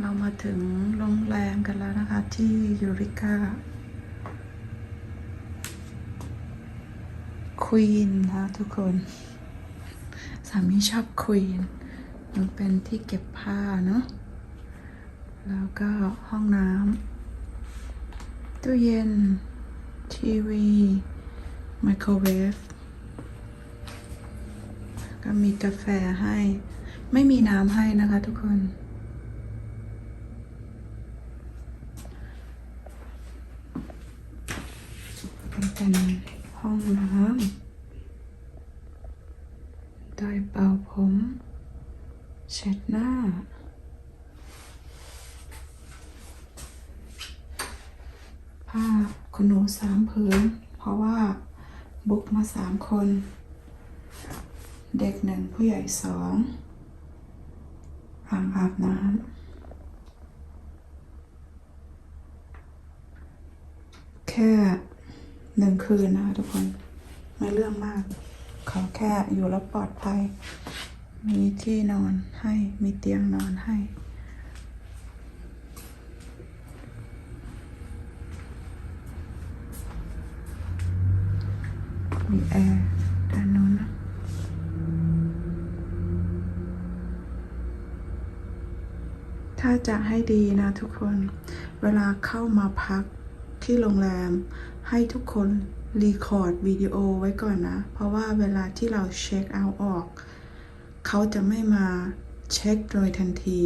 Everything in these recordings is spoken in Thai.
เรามาถึงโรงแรมกันแล้วนะคะ ที่ยูริกาควีนนะทุกคน สามีชอบควีนมันเป็นที่เก็บผ้าเนาะแล้วก็ห้องน้ำตู้เย็น ทีวี ไมโครเวฟ ก็มีกาแฟให้ ไม่มีน้ำให้นะคะทุกคน เป็นห้องน้ำได้เป่าผมเช็ดหน้า ผ้าคุณหนูสามผืน เพราะว่าบุกมาสามคน เด็กหนึ่งผู้ใหญ่สองอ่างอาบน้ำแค่ หนึ่งคืนนะคะทุกคนไม่เรื่องมาก ขอแค่อยู่แล้วปลอดภัย มีที่นอนให้มีเตียงนอนให้มีแอร์ด้านนู้นนะถ้าจะให้ดีนะทุกคน เวลาเข้ามาพักที่โรงแรม ให้ทุกคนรีคอร์ดวิดีโอไว้ก่อนนะ เพราะว่าเวลาที่เราเช็คเอาท์ออก เขาจะไม่มาเช็คโดยทันที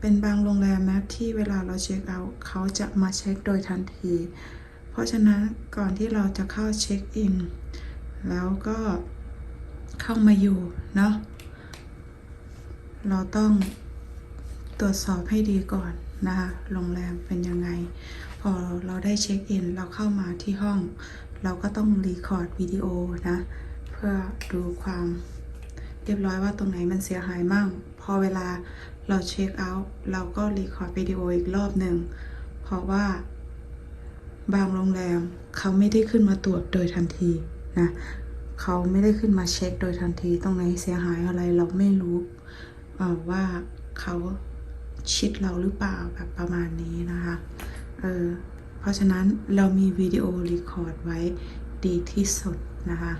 เป็นบางโรงแรมนะที่เวลาเราเช็คเอาท์เขาจะมาเช็คโดยทันที เพราะฉะนั้นก่อนที่เราจะเข้าเช็คอิน แล้วก็เข้ามาอยู่เนาะเราต้อง ตรวจสอบให้ดีก่อนนะคะโรงแรมเป็นยังไง พอเราได้เช็คอิน เราเข้ามาที่ห้อง เราก็ต้องรีคอร์ดวิดีโอนะ เพื่อดูความเรียบร้อยว่าตรงไหนมันเสียหายมั่ง พอเวลาเราเช็คเอาท์เราก็รีคอร์ดวิดีโออีกรอบหนึ่ง เพราะว่า บางโรงแรมเขาไม่ได้ขึ้นมาตรวจโดยทันทีนะเขาไม่ได้ขึ้นมาเช็คโดยทันที ตรงไหนเสียหายอะไรเราไม่รู้ว่าเขา ชิดเราหรือเปล่าแบบประมาณนี้นะคะ เออ เพราะฉะนั้นเรามีวิดีโอรีคอร์ดไว้ดีที่สุดนะคะ